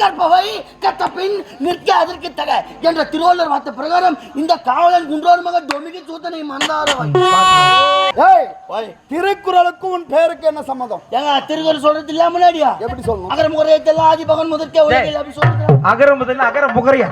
கற்பவை கற்ற பின் நிற்க அதற்கு தக என்ற திருவள்ளுவர் வார்த்தை பிரகாரம் இந்த காவலன் குன்றோர் மகன் டொமிகி சூத்தனை மந்தாரவன் ஏய் திருக்குறளுக்கு உன் பேருக்கு என்ன சம்மதம்? ஏங்க திருக்குறள் சொல்றது இல்ல முன்னாடியா? எப்படி சொல்லணும்? அகர ஆதி பகன் முதற்கே உலகில் அப்படி சொல்லுங்க அகர முதல்ல அகர முகரையா?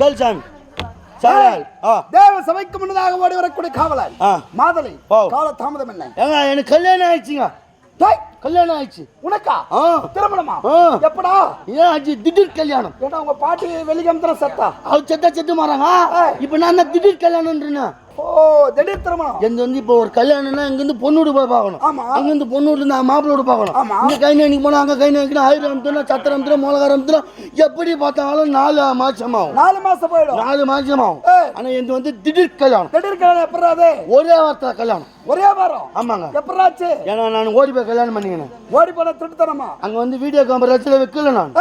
கேள் சாமி. தேவ சபைக்கு முன்னதாக ஓடி வரக்கூடிய காவலன் ஆ. மாதலை. கால தாமதம் என்ன எனக்கு கல்யாணம் ஆயிடுச்சுங்க. கல்யாணம் ஆயிடுச்சு. உனக்கா? திருமணமா. எப்படா? ஏன் ஆச்சு? திடீர் கல்யாணம். ஏடா உங்க பாட்டி வெளிகம்பரம் செத்தா? அவர் செத்தா செத்து மாறாங்க. இப்போ நான் திடீர் கல்யாணம்ன்றேன் ஓ திடீர் திருமணம். எங்க வந்து இப்போ ஒரு கல்யாணம்னா இங்க இருந்து பொண்ணு வீடு போய் பார்க்கணும். ஆமா. அங்க இருந்து பொண்ணு வீடு நான் மாப்பிள்ளை வீடு பார்க்கணும். ஆமா. இங்க கை நடிக்கு போனா அங்க கை நடிக்கணும் ஆயிரம் அமுத்தணும் சத்திரம் அமுத்தணும் மிளகாரம் அமுத்தணும் எப்படி பார்த்தாலும் நாலு மாசம் ஆகும் நாலு மாசம் போயிடும். நாலு மாசம் ஆகும். ஆனா இது வந்து திடீர் கல்யாணம். திடீர் கல்யாணம் எப்படா அது ஒரே வார்த்தை கல்யாணம். ஒரே வாரம்? ஆமாங்க. எப்படாச்சு ஏன்னா நான் ஓடி போய் கல்யாணம் பண்ணிக்கினேன் ஓடி போன திருட்டுத்தனமா? அங்க வந்து வீடியோ கேமரா வச்சுல வைக்கல நான்.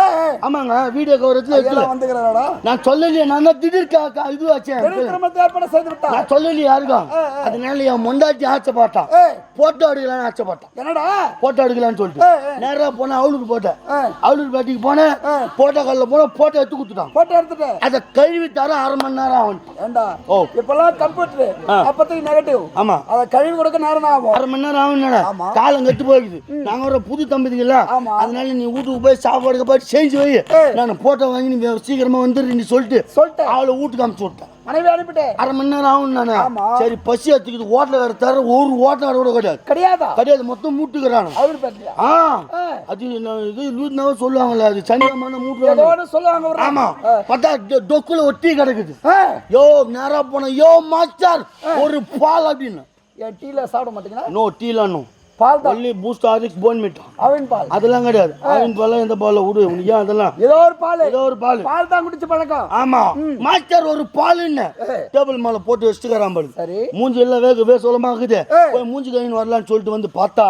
ஆமாங்க வீடியோ வைக்கல ஐயெல்லாம் வந்துக்கிறாடா நான் சொல்லலையே நான் தான் திடீர் இது திடீர் திருமணத்தை ஏற்பாடு செய்து விட்டா நான் சொல்லலையே யாருக்கும். அதனால என் முண்டாட்டி ஆச்சப்பாட்டான் போட்டோ எடுக்கலாம்னு ஆச்சப்பாட்டான் என்னடா? போட்டோ எடுக்கலாம்னு சொல்லிட்டு. ஏய், ஏய். நேரா போனேன் அவளுக்கு போட்டேன். அவளுக்கு பேட்டிக்கு போனேன். போட்டோ கல்ல போன போட்டோ எடுத்து கொடுத்துட்டான். போட்டோ எடுத்துட்டு அதை கழுவி தர அரை மணி நேரம் ஆகும். ஏண்டா? ஓ. இப்பெல்லாம் கம்ப்யூட்டர். அப்பத்துக்கு நெகட்டிவ் ஆமா. அதை கழுவி கொடுக்க நேரம் ஆகும். அரை மணி நேரம் ஆகும். காலம் கெட்டு போயிடுது. நாங்க ஒரு புது தம்பதிங்கள ஆமா. அதனால நீ வீட்டுக்கு போய் சாப்பாடு போய் செஞ்சு வை. நான் போட்டோ வாங்கி நீ சீக்கிரமா வந்துடு நீ சொல்லிட்டு சொல்லிட்டேன். அவளை வீட்டுக்கு அனுப்பிச்சு விட்டேன். மனைவி அனுப்பிட்டேன் அரை மணி நேரம் ஆகும் நானு. சரி பசி எடுத்துக்கிது ஹோட்டல வேற தர ஒரு ஹோட்டல் கூட கிடையாது. கிடையாதா? கிடையாது மொத்தம் மூட்டுக்கிறானு. ஆ. அது இது லூத்னாவே சொல்லுவாங்கல்ல அது சனியமான மூட்டு ஏதோ ஒண்ணு சொல்லுவாங்க ஆமா. பார்த்தா டொக்குல ஒட்டி கிடக்குது. யோ நேரா போன யோ மாஸ்டர் ஒரு பால் அப்படின்னு. டீல சாப்பிட மாட்டீங்களா? நோ டீலானோ பால் தான். ஒன்லி பூஸ்ட் ஹார்லிக்ஸ் போன் மீட்டா அவின் பால். அதெல்லாம் கிடையாது. ஆவின் பால் எந்த பால் விடு உனக்கு அதெல்லாம்? ஏதோ ஒரு பால். ஏதோ ஒரு பால். பால் தான் குடிச்சு பழக்கம். ஆமா. மாஸ்டர் ஒரு பால் என்ன. டேபிள் மேல போட்டு வச்சுக்கிறான் பாரு. சரி. மூஞ்சி எல்லாம் வேக வேக சொல்லமா இருக்குது. ஏய். போய் மூஞ்சி கழின்னு வரலான்னு சொல்லிட்டு வந்து பார்த்தா.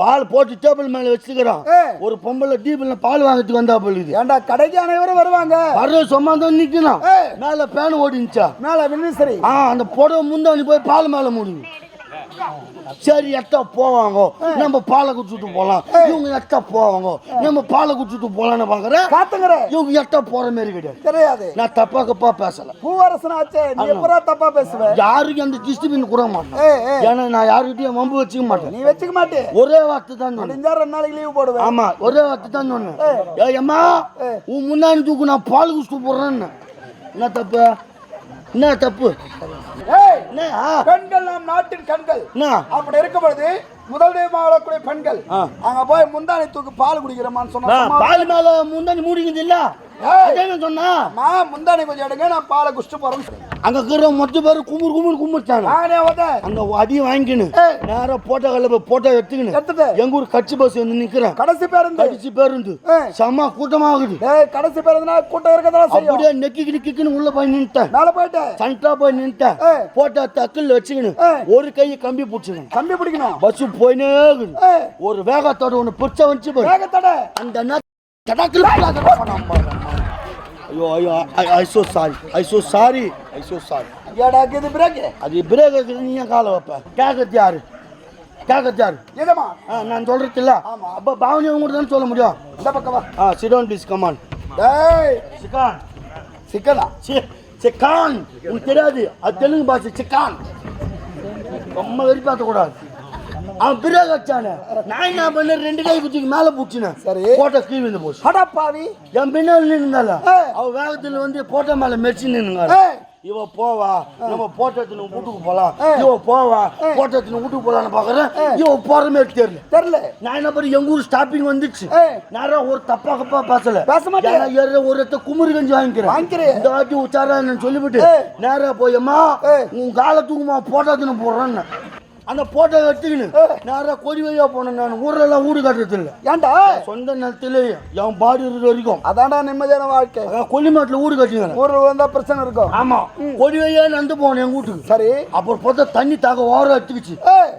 பால் போட்டு டேபிள் மேல வச்சுக்கிறான். ஒரு பொம்பளை டீபிள்ல பால் வாங்கிறதுக்கு வந்தா போலுது ஏண்டா கடைக்கு அனைவரும் வருவாங்க. வர்ற சும்மா தான் நிக்கணும் ஏய். மேல பேன் ஓடிச்சா மேல வினிசரி ஆ அந்த புடவை முந்தாணி போய் பால் மேல முடியும் சரி எட்டா போவாங்க? நம்ம பாலை குடிச்சிட்டு போலாம். இவங்க எட்டா போவாங்க? நம்ம பாலை குடிச்சிட்டு போலாம்னு பாக்குறேன். காத்துங்கிற. இவங்க எட்டா போற மாதிரி கிடையாது. தெரியாது நான் தப்பா கப்பா பேசல. பூவரசன் ஆச்சே நீ எப்பரா தப்பா பேசுவ? யாருக்கும் அந்த டிஸ்டிபின் கூட மாட்டேன். ஏன்னா நான் யாருக்கிட்டையும் வம்பு வச்சுக்க மாட்டேன். நீ வச்சுக்க மாட்டே. ஒரே வார்த்தை தான் சொன்னேன். ரெண்டு நாளைக்கு லீவ் போடுவேன். ஆமா ஒரே வார்த்தை தான் சொன்னேன். ஏய். அம்மா உன் முன்னாடி தூக்கு நான் பால் குடிச்சிட்டு போடுறேன்னு என்ன தப்பு? என்ன தப்பு? ஆ, பெண்கள் நம் நாட்டின் கண்கள். அப்படி இருக்கும் பொழுது முதல் தெய்வம் ஆளக்கூடிய பெண்கள். அங்க போய் முந்தானை தூக்கு பால் குடிக்கிறமான்னு சொன்னா பால் மேல முந்தாணி மூடிக்குது இல்ல சொன்னா முந்தானை கொஞ்சம் எடுங்க நான் பாலை குடிச்சிட்டு போறேன்னு. அங்க இருக்கிற மொத்த பேரு குமுறு குமுறு கும்பிட்டாங்க அந்த அடியும் வாங்கிக்கணும் ஏய். நேரா போட்டோ கல்ல போட்டோ எடுத்துட்டு. எங்க ஊர் கட்சி பஸ் வந்து நிக்கிறேன். கடைசி பேருந்து. கடிச்சு பேருந்து. செம்ம கூட்டமாகுது. ஏய் கடைசி பேருந்துனா கூட்டம் இருக்கதான் அப்படியே நெக்கிக்கிட்டு கிக்குன்னு உள்ள போய் நின்ட்டேன் மேல போயிட்டு. சண்டா போய் நின்ட்டேன். போட்டோ தக்கல் வச்சுக்கணும் ஏய். ஒரு கையை கம்பி பிடிச்சிக்கணும் கம்பி பிடிக்கணும். பஸ் போயினே ஒரு வேகத்தோட ஒன்று பிடிச்ச வந்துச்சு வேகத்தடை. அந்த தடாக்கில். ஐயோ ஐயோ I so sorry I so sorry I so sorry ஏடா இது பிரேக் அது பிரேக் இருக்குது நீ ஏன் காலை வைப்ப? கேட்கறது யாரு? கேட்கறது யாரு? இதமா ஆ நான் சொல்றது இல்ல. ஆமா. அப்ப பாவனி உங்க தானே சொல்ல முடியும்? இந்த பக்கம் வா. ஆ சிடோன் ப்ளீஸ் கமான் டேய்! சிக்கான். சிக்கனா சிக்கான். உனக்கு தெரியாது. அது தெலுங்கு பாஷை சிக்கான். ரொம்ப வெறிப்பாத்த கூடாது அவன் பிரேக் வச்சானே. நான் என்ன பண்ண ரெண்டு கை குச்சிக்கு மேல பூச்சினேன் சரி. போட்டோ கீழ் வந்து போச்சு. அடா பாவி. என் பின்னாடி நின்றால ஏய். அவ வேகத்துல வந்து போட்டோ மேல மெரிச்சு நின்னுங்க இவ போவா. நம்ம போட்டோ எடுத்துன்னு வீட்டுக்கு போலாம். இவ போவா. போட்டோ எடுத்துன்னு வீட்டுக்கு போலாம்னு பாக்குறேன். இவ போற மாதிரி தெரியல. தெரியல. நான் என்ன பண்ணி எங்க ஊர் ஸ்டாப்பிங் வந்துச்சு. நேரம் ஒரு தப்பா கப்பா பேசல. பேச மாட்டேன். ஏற ஒரு இடத்த குமுறு கஞ்சி வாங்கிக்கிறேன். வாங்கிக்கிறேன். இந்த வாட்டி உச்சாரா சொல்லிவிட்டு. நேரா போய் அம்மா ஏய். உன் காலை தூக்குமா போட்டோ எடுத்துன்னு போடுறேன்னு. அந்த போட்டோ எடுத்துக்கின்னு நேரா கொடி வழியா போனேன் நான். ஊர்ல எல்லாம் வீடு கட்டுறது இல்ல ஏன்டா சொந்த நிலத்திலே என் பாடி இருக்கிற வரைக்கும். அதான்டா நிம்மதியான வாழ்க்கை. கொல்லிமாட்டில் வீடு கட்டிக்கிறேன். ஊர்ல வந்தா பிரச்சனை இருக்கும். ஆமா. கொடி வழியா நடந்து போனேன் என் வீட்டுக்கு. சரி. அப்புறம் பார்த்தா தண்ணி தாக்க ஓரம் எடுத்துக்கிச்சு.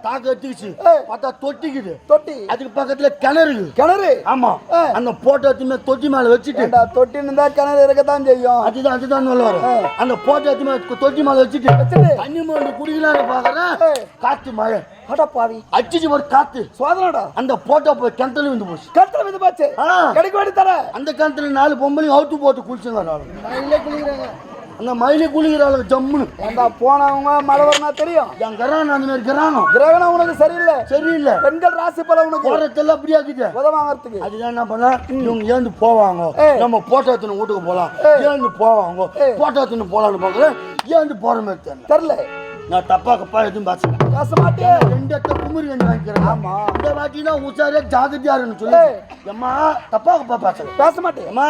தாக்க எடுத்துக்கிச்சு. பார்த்தா தொட்டிக்குது. தொட்டி. அதுக்கு பக்கத்துல கிணறு. கிணறு? ஆமா. ஏய். அந்த போட்டோ எடுத்துமே தொட்டி மேல வச்சுட்டு. தொட்டின்னு தான் கிணறு இருக்கத்தான் செய்யும். அதுதான் அதுதான் சொல்ல வரேன். அந்த போட்டோ எடுத்துமே தொட்டி மேல வச்சுட்டு. தண்ணி மருந்து குடிக்கலாம்னு பாக்குறேன் ஏய். மழை. அட பாவி. அடிச்சு ஒரு காத்து. சோதனடா அந்த போட்டோ போய் கிணத்துல வந்து போச்சு. கட்டளை வந்து பாச்சு. கிடைக்க வேண்டி தர. அந்த கிணத்துல நாலு பொம்பளையும் அவுத்து போட்டு குளிச்சுங்க மயிலே குளிக்கிறாங்க. அந்த மயிலே குளிக்கிறாள் ஜம்முன்னு. ஏன்டா போனவங்க மழை வரனா தெரியும். என் கரான அந்த மாதிரி கரானம் கிரகணம் உனக்கு சரியில்லை. சரியில்லை. பெண்கள் ராசி பல உனக்கு. போறதெல்லாம் அப்படி ஆக்கிட்டு. உத வாங்கறதுக்கு அதுதான் என்ன பண்ண? இவங்க ஏந்து போவாங்க. நம்ம போட்டோ எடுத்துன்னு வீட்டுக்கு ஏய். ஏந்து போவாங்க. போட்டோ எடுத்துன்னு போலாம்னு பாக்குறேன் ஏந்து போற மாதிரி தெரியல. தெரியல. நான் தப்பா கப்பா எதுவும் பேசல பேச மாட்டே ரெண்டு இடத்த குமுறி கஞ்சி வாங்கிக்கிறேன் ஆமா. இந்த வாட்டினா உச்சாரே ஜாகிரதையா இருக்குன்னு சொல்லி. அம்மா தப்பா கப்பா பேசல பேச மாட்டே அம்மா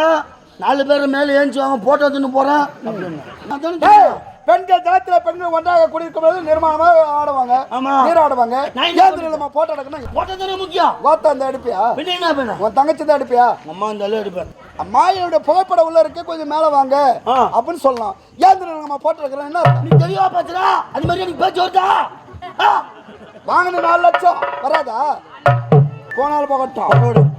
நாலு பேர் மேல ஏஞ்சி வாங்க போட்டோ எடுத்துன்னு போறேன். அப்படின்னு. பெண்கள் ஜலத்துல பெண்கள் ஒன்றாக குடியிருக்கும் போது நிர்மாணமாக ஆடுவாங்க. ஆமா. ஏன் நம்ம போட்டோ எடுக்கணும் போட்டோ தானே முக்கியம்? கோத்தா அந்த அடிப்பியா உன் தங்கச்சி தான் அடிப்பியா அம்மா இந்த அளவு எடுப்பேன் அம்மா என்னோட புகைப்படம் உள்ள இருக்கு கொஞ்சம் மேல வாங்க. அப்படின்னு சொல்லலாம். ஏன் நம்ம போட்டோ என்ன? நீ தெளிவா பேசுறா அது மாதிரி எனக்கு பேச்சு வருதா? வாங்கின நாலு லட்சம். வராதா? போனாலும் போகட்டும்.